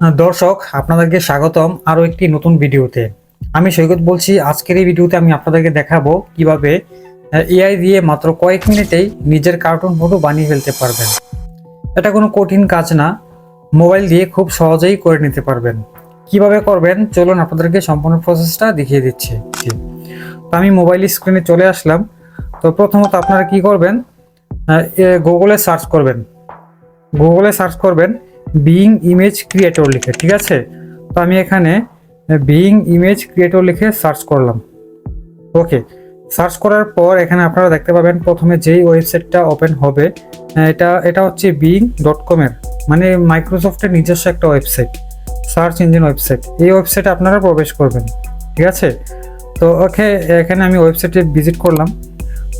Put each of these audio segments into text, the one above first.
দর্শক, আপনাদেরকে স্বাগতম আরও একটি নতুন ভিডিওতে। আমি সৈকত বলছি, আজকের এই ভিডিওতে আমি আপনাদেরকে দেখাবো কীভাবে এআই দিয়ে মাত্র কয়েক মিনিটেই নিজের কার্টুন ফটো বানিয়ে ফেলতে পারবেন। এটা কোনো কঠিন কাজ না, মোবাইল দিয়ে খুব সহজেই করে নিতে পারবেন। কীভাবে করবেন, চলুন আপনাদেরকে সম্পূর্ণ প্রসেসটা দেখিয়ে দিচ্ছি। তো আমি মোবাইল স্ক্রিনে চলে আসলাম। তো প্রথমত আপনারা কি করবেন গুগলে সার্চ করবেন। গুগলে সার্চ করবেন। বিইং ইমেজ ক্রিয়েটর লিখে, ঠিক আছে? তো আমি এখানে বিইং ইমেজ ক্রিয়েটর লিখে সার্চ করলাম। ওকে সার্চ করার পর এখানে আপনারা দেখতে পাবেন প্রথমে যেই ওয়েবসাইটটা ওপেন হবে এটা এটা হচ্ছে বিইং ডট কমের মানে মাইক্রোসফটের নিজস্ব একটা ওয়েবসাইট সার্চ ইঞ্জিন ওয়েবসাইট এই ওয়েবসাইটে আপনারা প্রবেশ করবেন, ঠিক আছে? তো ওকে এখানে আমি ওয়েবসাইটে ভিজিট করলাম।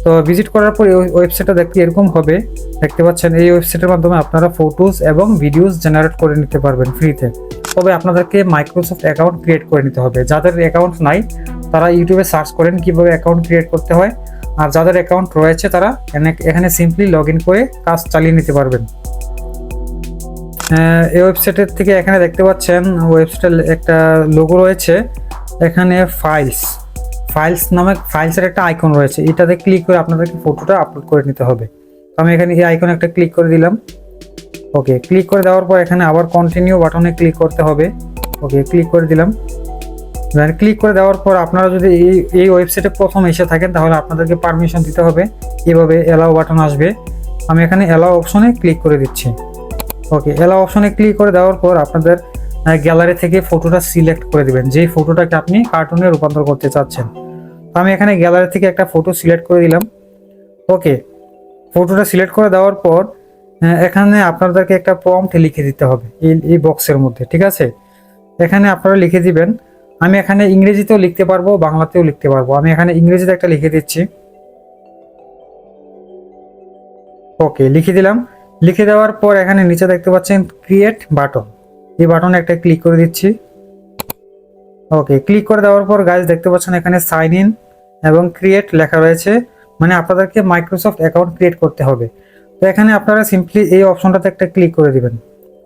তো ভিজিট করার পর এই ওয়েবসাইটটা দেখতে এরকম হবে। দেখতে পাচ্ছেন এই ওয়েবসাইটের মাধ্যমে আপনারা ফটোস এবং ভিডিওস জেনারেট করে নিতে পারবেন ফ্রিতে তবে আপনাদেরকে মাইক্রোসফট অ্যাকাউন্ট ক্রিয়েট করে নিতে হবে। যাদের অ্যাকাউন্ট নাই তারা ইউটিউবে সার্চ করেন কীভাবে অ্যাকাউন্ট ক্রিয়েট করতে হয়। আর যাদের অ্যাকাউন্ট রয়েছে তারা এখানে সিম্পলি লগ করে কাজ চালিয়ে নিতে পারবেন। আহ, এই ওয়েবসাইটের থেকে এখানে দেখতে পাচ্ছেন ওয়েবসাইটের একটা লোগো রয়েছে। এখানে ফাইলস ফাইলস নামে ফাইলসের একটা আইকন রয়েছে। এটাতে ক্লিক করে আপনাদেরকে ফটোটা আপলোড করে নিতে হবে। তো আমি এখানে এই আইকনে একটা ক্লিক করে দিলাম। ওকে ক্লিক করে দেওয়ার পর এখানে আবার কন্টিনিউ বাটনে ক্লিক করতে হবে। ওকে ক্লিক করে দিলাম। দেন ক্লিক করে দেওয়ার পর আপনারা যদি এই এই ওয়েবসাইটে প্রথম এসে থাকেন, তাহলে আপনাদেরকে পারমিশন দিতে হবে। এভাবে এলাও বাটন আসবে। আমি এখানে এলাও অপশনে ক্লিক করে দিচ্ছি। ওকে এলাও অপশনে ক্লিক করে দেওয়ার পর আপনাদের গ্যালারি থেকে ফটোটা সিলেক্ট করে দিবেন। যেই ফটোটাকে আপনি কার্টুনে রূপান্তর করতে চাচ্ছেন। তো আমি এখানে গ্যালারি থেকে একটা ফটো সিলেক্ট করে দিলাম। ওকে ফটোটা সিলেক্ট করে দেওয়ার পর এখানে আপনাদেরকে একটা প্রম্পট লিখে দিতে হবে এই এই বক্সের মধ্যে, ঠিক আছে? এখানে আপনারা লিখে দিবেন, আমি এখানে ইংরেজিতেও লিখতে পারব, বাংলাতেও লিখতে পারব। আমি এখানে ইংরেজিতে একটা লিখে দিচ্ছি। ওকে লিখে দিলাম। লিখে দেওয়ার পর এখানে নিচে দেখতে পাচ্ছেন ক্রিয়েট বাটন এই বাটনে একটা ক্লিক করে দিচ্ছি। ওকে ক্লিক করে দেওয়ার পর গাইজ দেখতে পাচ্ছেন এখানে সাইন ইন এবং ক্রিয়েট লেখা রয়েছে। মানে আপনাদেরকে মাইক্রোসফট অ্যাকাউন্ট ক্রিয়েট করতে হবে। তো এখানে আপনারা সিম্পলি এই অপশনটাতে একটা ক্লিক করে দিবেন।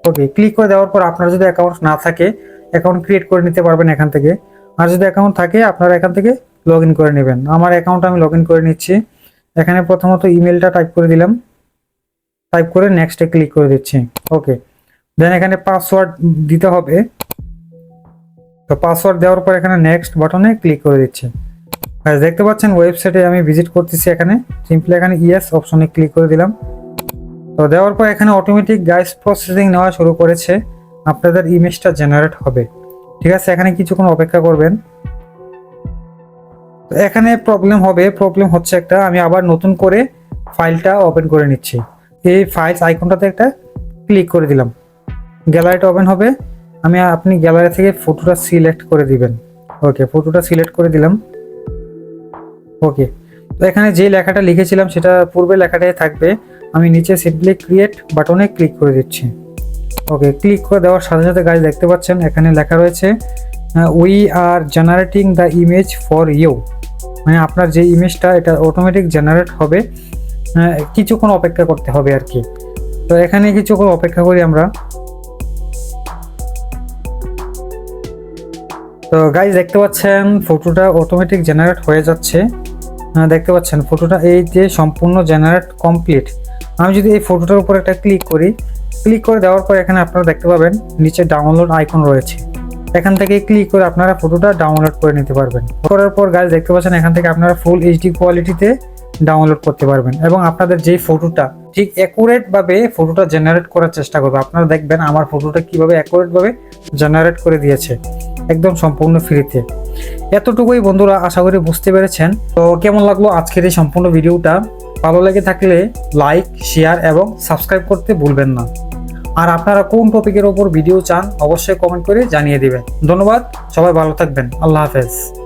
ওকে ক্লিক করে দেওয়ার পর আপনার যদি অ্যাকাউন্ট না থাকে অ্যাকাউন্ট ক্রিয়েট করে নিতে পারবেন এখান থেকে। আর যদি অ্যাকাউন্ট থাকে, আপনারা এখান থেকে লগ করে নেবেন। আমার অ্যাকাউন্ট আমি লগ করে নিচ্ছি। এখানে প্রথমত ইমেলটা টাইপ করে দিলাম। টাইপ করে নেক্সটে ক্লিক করে দিচ্ছি। ওকে দেন এখানে পাসওয়ার্ড দিতে হবে। তো পাসওয়ার্ড দেওয়ার পর এখানে নেক্সট বাটনে ক্লিক করে দিচ্ছি। দেখতে পাচ্ছেন ওয়েবসাইটে আমি ভিজিট করতেছি এখানে। সিম্পলি এখানে ইয়েস অপশনে ক্লিক করে দিলাম। তো দেওয়ার পর এখানে অটোমেটিক গাইস প্রসেসিং নেওয়া শুরু করেছে। আপনাদের ইমেজটা জেনারেট হবে। ঠিক আছে, এখানে কিছুক্ষণ অপেক্ষা করবেন। তো এখানে প্রবলেম হবে। প্রবলেম হচ্ছে একটা, আমি আবার নতুন করে ফাইলটা ওপেন করে নিচ্ছি। এই ফাইলস আইকনটাতে একটা ক্লিক করে দিলাম। গ্যালারিটা ওপেন হবে। আমি আপনি গ্যালারি থেকে ফটোটা সিলেক্ট করে দিবেন। ওকে, ফটোটা সিলেক্ট করে দিলাম। ওকে, তো এখানে যে লেখাটা লিখেছিলাম সেটা পূর্বে লেখাটাই থাকবে। আমি নিচে সিম্পলি ক্রিয়েট বাটনে ক্লিক করে দিচ্ছি। ওকে ক্লিক করে দেওয়ার সাথে সাথে গাছ দেখতে পাচ্ছেন, এখানে লেখা রয়েছে we are generating the image for you মানে আপনার যে ইমেজটা এটা অটোমেটিক জেনারেট হবে। কিছুক্ষণ অপেক্ষা করতে হবে আর কি। তো এখানে কিছুক্ষণ অপেক্ষা করি আমরা। তো গাইজ দেখতে পাচ্ছেন ফটোটা অটোমেটিক জেনারেট হয়ে যাচ্ছে। আহ, দেখতে পাচ্ছেন ফটোটা এই যে সম্পূর্ণ জেনারেট কমপ্লিট আমি যদি এই ফটোটার উপর একটা ক্লিক করি ক্লিক করে দেওয়ার পর এখানে আপনারা দেখতে পাবেন নিচে ডাউনলোড আইকন রয়েছে। এখান থেকে ক্লিক করে আপনারা ফটোটা ডাউনলোড করে নিতে পারবেন। করার পর গাইজ দেখতে পাচ্ছেন এখান থেকে আপনারা ফুল এইচডি কোয়ালিটিতে ডাউনলোড করতে পারবেন। এবং আপনাদের যেই ফটোটা ঠিক অ্যাকুরেট ভাবে ফটোটা জেনারেট করার চেষ্টা করবে। আপনারা দেখবেন আমার ফটোটা কীভাবে অ্যাকুরেট ভাবে জেনারেট করে দিয়েছে। একদম সম্পূর্ণ ফ্রিতে। এতটুকুই বন্ধুরা আশা করি বুঝতে পেরেছেন। তো কেমন লাগল আজকের এই সম্পূর্ণ ভিডিওটা? ভালো লেগে থাকলে লাইক শেয়ার এবং সাবস্ক্রাইব করতে ভুলবেন না। আর আপনারা কোন টপিকের ওপর ভিডিও চান, অবশ্যই কমেন্ট করে জানিয়ে দেবেন। ধন্যবাদ, সবাই ভালো থাকবেন। আল্লাহ হাফেজ।